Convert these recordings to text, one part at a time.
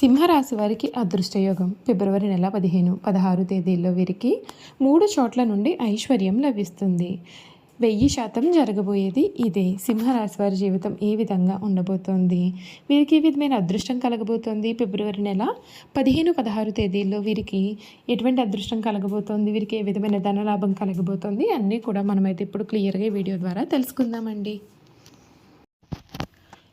సింహరాశి వారికి అదృష్టయోగం. ఫిబ్రవరి నెల పదిహేను పదహారు తేదీల్లో వీరికి మూడు చోట్ల నుండి ఐశ్వర్యం లభిస్తుంది. వెయ్యి శాతం జరగబోయేది ఇదే. సింహరాశి వారి జీవితం ఏ విధంగా ఉండబోతోంది? వీరికి ఏ విధమైన అదృష్టం కలగబోతోంది? ఫిబ్రవరి నెల పదిహేను పదహారు తేదీల్లో వీరికి ఎటువంటి అదృష్టం కలగబోతోంది? వీరికి ఏ విధమైన ధనలాభం కలగబోతోంది? అన్నీ కూడా మనమైతే ఇప్పుడు క్లియర్గా వీడియో ద్వారా తెలుసుకుందామండి.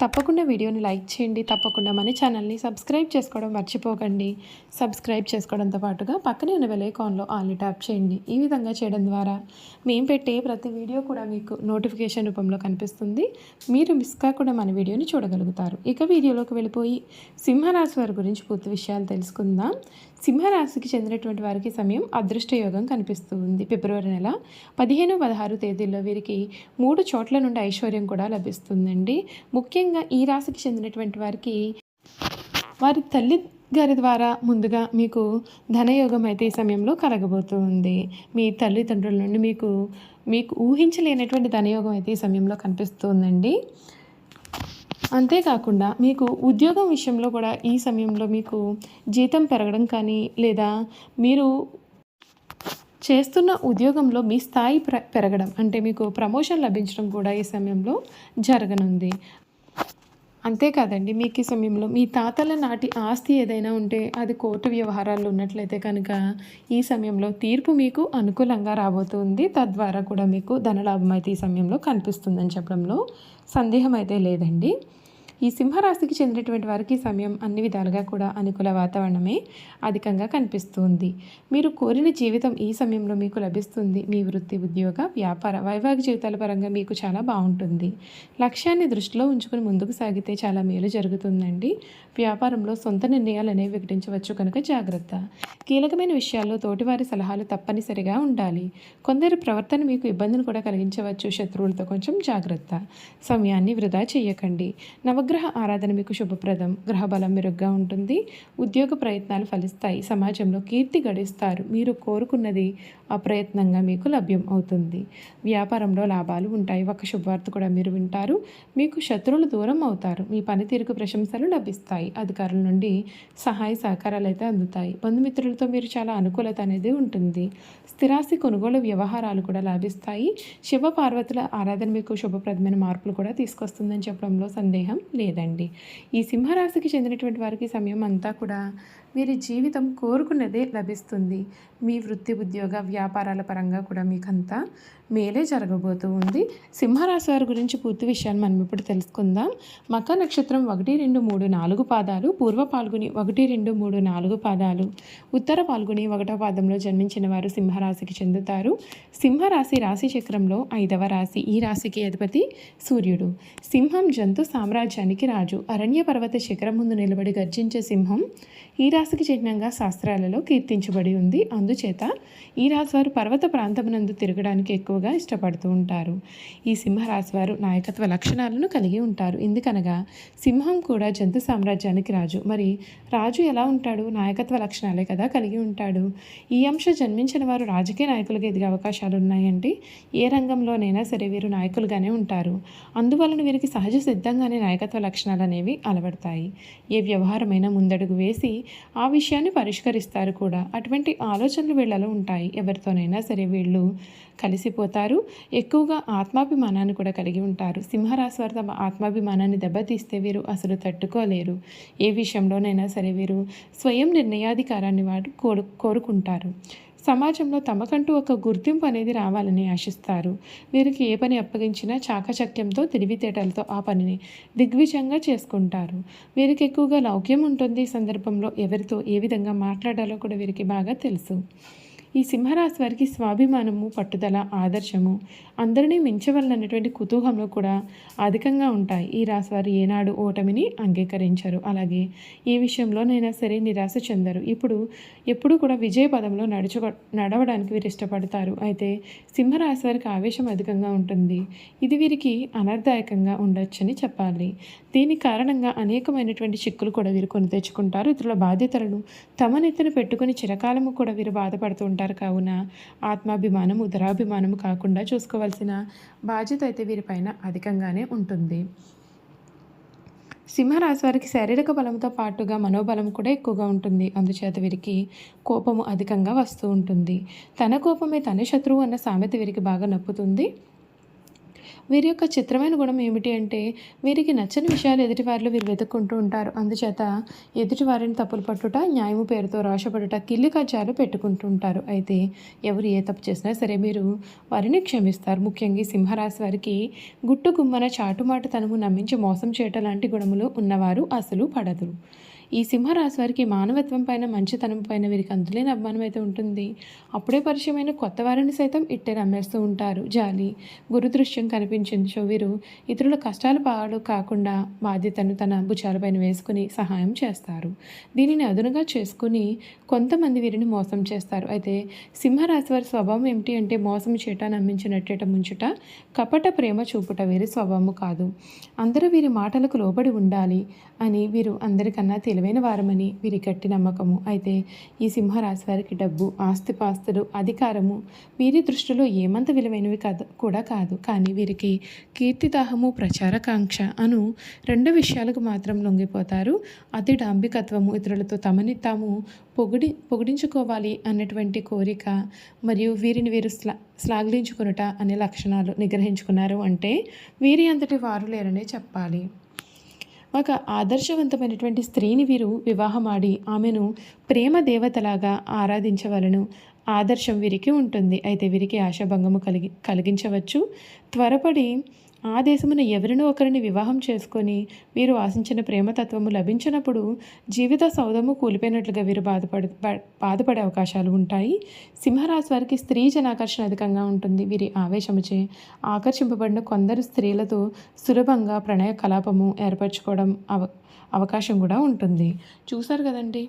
తప్పకుండా వీడియోని లైక్ చేయండి తప్పకుండా మన ఛానల్ని సబ్స్క్రైబ్ చేసుకోవడం మర్చిపోకండి. సబ్స్క్రైబ్ చేసుకోవడంతో పాటుగా పక్కనే ఉన్న వెలైకాన్లో ఆల్ ట్యాప్ చేయండి. ఈ విధంగా చేయడం ద్వారా మేము పెట్టే ప్రతి వీడియో కూడా మీకు నోటిఫికేషన్ రూపంలో కనిపిస్తుంది. మీరు మిస్ కాకుండా మన వీడియోని చూడగలుగుతారు. ఇక వీడియోలోకి వెళ్ళిపోయి సింహరాశి వారి గురించి పూర్తి విషయాలు తెలుసుకుందాం. సింహరాశికి చెందినటువంటి వారికి సమయం అదృష్ట యోగం కనిపిస్తూ ఉంది ఫిబ్రవరి నెల పదిహేను పదహారు తేదీల్లో వీరికి మూడు చోట్ల నుండి ఐశ్వర్యం కూడా లభిస్తుందండి. ముఖ్యంగా ఈ రాశికి చెందినటువంటి వారికి వారి తల్లి గారి ద్వారా ముందుగా మీకు ధనయోగం అయితే ఈ సమయంలో కలగబోతుంది మీ తల్లిదండ్రుల నుండి మీకు మీకు ఊహించలేనటువంటి ధనయోగం అయితే ఈ సమయంలో కనిపిస్తుందండి. అంతేకాకుండా మీకు ఉద్యోగం విషయంలో కూడా ఈ సమయంలో మీకు జీతం పెరగడం కానీ లేదా మీరు చేస్తున్న ఉద్యోగంలో మీ స్థాయి ప్ర పెరగడం అంటే మీకు ప్రమోషన్ లభించడం కూడా ఈ సమయంలో జరగనుంది. అంతేకాదండి మీకు ఈ సమయంలో మీ తాతల నాటి ఆస్తి ఏదైనా ఉంటే అది కోర్టు వ్యవహారాల్లో ఉన్నట్లయితే కనుక ఈ సమయంలో తీర్పు మీకు అనుకూలంగా రాబోతుంది. తద్వారా కూడా మీకు ధనలాభం అయితే ఈ సమయంలో కనిపిస్తుందని చెప్పడంలో సందేహం అయితే లేదండి. ఈ సింహరాశికి చెందినటువంటి వారికి సమయం అన్ని విధాలుగా కూడా అనుకూల వాతావరణమే అధికంగా కనిపిస్తుంది. మీరు కోరిన జీవితం ఈ సమయంలో మీకు లభిస్తుంది. మీ వృత్తి ఉద్యోగ వ్యాపార వైవాహిక జీవితాల పరంగా మీకు చాలా బాగుంటుంది. లక్ష్యాన్ని దృష్టిలో ఉంచుకుని ముందుకు సాగితే చాలా మేలు జరుగుతుందండి. వ్యాపారంలో సొంత నిర్ణయాలు అనేవి వికటించవచ్చు కనుక జాగ్రత్త. కీలకమైన విషయాల్లో తోటివారి సలహాలు తప్పనిసరిగా ఉండాలి. కొందరి ప్రవర్తన మీకు ఇబ్బందిని కూడా కలిగించవచ్చు. శత్రువులతో కొంచెం జాగ్రత్త. సమయాన్ని వృధా చేయకండి. నవగ్రహ ఆరాధన మీకు శుభప్రదం. గ్రహబలం మెరుగ్గా ఉంటుంది. ఉద్యోగ ప్రయత్నాలు ఫలిస్తాయి. సమాజంలో కీర్తి గడిస్తారు. మీరు కోరుకున్నది అప్రయత్నంగా మీకు లభ్యం అవుతుంది. వ్యాపారంలో లాభాలు ఉంటాయి. ఒక శుభవార్త కూడా మీరు వింటారు. మీకు శత్రువులు దూరం అవుతారు. మీ పనితీరుకు ప్రశంసలు లభిస్తాయి. అధికారుల నుండి సహాయ సహకారాలు అయితే అందుతాయి. బంధుమిత్రులతో మీరు చాలా అనుకూలత అనేది ఉంటుంది. స్థిరాస్తి కొనుగోలు వ్యవహారాలు కూడా లాభిస్తాయి. శివ పార్వతుల ఆరాధన మీకు శుభప్రదమైన మార్పులు కూడా తీసుకొస్తుందని చెప్పడంలో సందేహం లేదండి. ఈ సింహరాశికి చెందినటువంటి వారికి సమయం అంతా కూడా వీరి జీవితం కోరుకున్నదే లభిస్తుంది. మీ వృత్తి ఉద్యోగ వ్యాపారాల పరంగా కూడా మీకంతా మేలే జరగబోతూ ఉంది. సింహరాశి వారి గురించి పూర్తి విషయాన్ని మనం ఇప్పుడు తెలుసుకుందాం. మక నక్షత్రం ఒకటి రెండు మూడు నాలుగు పాదాలు పూర్వ పాల్గొని ఒకటి రెండు మూడు నాలుగు పాదాలు ఉత్తర పాల్గొని ఒకటో పాదంలో జన్మించిన వారు సింహరాశికి చెందుతారు. సింహరాశి రాశి చక్రంలో ఐదవ రాశి ఈ రాశికి అధిపతి సూర్యుడు. సింహం జంతు సామ్రాజ్యానికి రాజు. అరణ్య పర్వత శిఖరం ముందు నిలబడి గర్జించే సింహం ఈ రాశికి చిహ్నంగా శాస్త్రాలలో కీర్తించబడి ఉంది. అందుచేత ఈ రాశివారు పర్వత ప్రాంతమునందు తిరగడానికి ఎక్కువగా ఇష్టపడుతూ ఉంటారు. ఈ సింహరాశి వారు నాయకత్వ లక్షణాలను కలిగి ఉంటారు. ఎందుకనగా సింహం కూడా జంతు సామ్రాజ్యానికి రాజు. మరి రాజు ఎలా ఉంటాడు? నాయకత్వ లక్షణాలే కదా కలిగి ఉంటాడు. ఈ అంశం జన్మించిన వారు రాజకీయ నాయకులుగా ఎదిగే అవకాశాలు ఉన్నాయండి ఏ రంగంలోనైనా సరే వీరు నాయకులుగానే ఉంటారు. అందువలన వీరికి సహజ సిద్ధంగానే నాయకత్వ లక్షణాలు అనేవి అలవడతాయి. ఏ వ్యవహారమైనా ముందడుగు వేసి ఆ విషయాన్ని పరిష్కరిస్తారు కూడా. అటువంటి ఆలోచనలు వీళ్ళలో ఉంటాయి. ఎవరితోనైనా సరే వీళ్ళు కలిసిపోతారు. ఎక్కువగా ఆత్మాభిమానాన్ని కూడా కలిగి ఉంటారు. సింహరాశి వారు తమ ఆత్మాభిమానాన్ని దెబ్బతీస్తే వీరు అసలు తట్టుకోలేరు. ఏ విషయంలోనైనా సరే వీరు స్వయం నిర్ణయాధికారాన్ని వాడు కోరు కోరుకుంటారు. సమాజంలో తమకంటూ ఒక గుర్తింపు అనేది రావాలని ఆశిస్తారు. వీరికి ఏ పని అప్పగించినా చాకచక్యంతో తెలివితేటలతో ఆ పనిని దిగ్విజంగా చేసుకుంటారు. వీరికి ఎక్కువగా లౌక్యం ఉంటుంది ఈ సందర్భంలో. ఎవరితో ఏ విధంగా మాట్లాడాలో కూడా వీరికి బాగా తెలుసు. ఈ సింహరాశి వారికి స్వాభిమానము పట్టుదల ఆదర్శము అందరినీ మించవలనటువంటి కుతూహంలో కూడా అధికంగా ఉంటాయి. ఈ రాశి వారు ఏనాడు ఓటమిని అంగీకరించరు. అలాగే ఈ విషయంలోనైనా సరే నిరాశ చెందరు. ఇప్పుడు ఎప్పుడు కూడా విజయ పదంలో నడుచు నడవడానికి వీరు ఇష్టపడతారు. అయితే సింహరాశి వారికి ఆవేశం అధికంగా ఉంటుంది. ఇది వీరికి అనర్థదాయకంగా ఉండొచ్చని చెప్పాలి. దీని కారణంగా అనేకమైనటువంటి చిక్కులు కూడా వీరు కొని తెచ్చుకుంటారు. ఇతరుల బాధ్యతలను తమ నెత్తిన పెట్టుకుని చిరకాలము కూడా వీరు బాధపడుతూ ఉంటారు కావున ఆత్మాభిమానం ఉదరాభిమానం కాకుండా చూసుకోవాల్సిన బాధ్యత అయితే వీరిపైన అధికంగానే ఉంటుంది. సింహరాశి వారికి శారీరక బలంతో పాటుగా మనోబలం కూడా ఎక్కువగా ఉంటుంది. అందుచేత వీరికి కోపము అధికంగా వస్తూ ఉంటుంది. తన కోపమే తన శత్రువు అన్న సామెత వీరికి బాగా నప్పుతుంది. వీరి యొక్క చిత్రమైన గుణం ఏమిటి అంటే వీరికి నచ్చని విషయాలు ఎదుటివారిలో వీరు వెతుక్కుంటూ ఉంటారు. అందుచేత ఎదుటివారిని తప్పులు పట్టుట న్యాయము పేరుతో రోషపడుట కిల్లి కజ్జాలు పెట్టుకుంటూ ఉంటారు. అయితే ఎవరు ఏ తప్పు చేసినా సరే మీరు వారిని క్షమిస్తారు. ముఖ్యంగా సింహరాశి వారికి గుట్టు గుమ్మన చాటుమాటు తనము నమ్మించి మోసం చేయటం లాంటి గుణములు ఉన్నవారు అసలు పడదు. ఈ సింహరాశి వారికి మానవత్వం పైన మంచితనం పైన వీరికి అంతులేని అభిమానం అయితే ఉంటుంది. అప్పుడే పరిచయమైన కొత్త వారిని సైతం ఇట్టే నమ్మేస్తూ ఉంటారు. జాలి గురుదృశ్యం కనిపించింది సో వీరు ఇతరుల కష్టాలు పాడు కాకుండా బాధ్యతను తన భుజాలపైన వేసుకుని సహాయం చేస్తారు. దీనిని అదునుగా చేసుకుని కొంతమంది వీరిని మోసం చేస్తారు. అయితే సింహరాశి వారి స్వభావం ఏమిటి అంటే మోసం చేట నమ్మించినట్టేట ముంచుట కపట ప్రేమ చూపుట వీరి స్వభావము కాదు. అందరూ వీరి మాటలకు లోబడి ఉండాలి అని వీరు అందరికన్నా తెలివైన వారమని వీరి గట్టి నమ్మకము. అయితే ఈ సింహరాశి వారికి డబ్బు ఆస్తిపాస్తులు అధికారము వీరి దృష్టిలో ఏమంత విలువైనవి కాదు కూడా కాదు. కానీ వీరికి కీర్తిదాహము ప్రచారకాంక్ష అను రెండు విషయాలకు మాత్రం లొంగిపోతారు. అతి డాంబికత్వము ఇతరులతో తమని తాము పొగిడి పొగిడించుకోవాలి అన్నటువంటి కోరిక మరియు వీరిని వీరు స్లా శ్లాఘించుకునుట అనే లక్షణాలు నిగ్రహించుకున్నారు అంటే వీరి అంతటి వారు లేరనే చెప్పాలి. ఒక ఆదర్శవంతమైనటువంటి స్త్రీని వీరు వివాహమాడి ఆమెను ప్రేమ దేవతలాగా ఆరాధించవలను. ఆదర్శం వీరికి ఉంటుంది. అయితే వీరికి ఆశాభంగము కలిగి కలిగించవచ్చు. త్వరపడి ఆ దేశమున ఎవరినో ఒకరిని వివాహం చేసుకొని వీరు ఆశించిన ప్రేమతత్వము లభించినప్పుడు జీవిత సౌధము కూలిపోయినట్లుగా వీరు బాధపడ బాధపడే అవకాశాలు ఉంటాయి. సింహరాశి వారికి స్త్రీ జనాకర్షణ అధికంగా ఉంటుంది. వీరి ఆవేశముచే ఆకర్షింపబడిన కొందరు స్త్రీలతో సులభంగా ప్రణయ కలాపము ఏర్పరచుకోవడం అవ అవకాశం కూడా ఉంటుంది. చూశారు కదండి?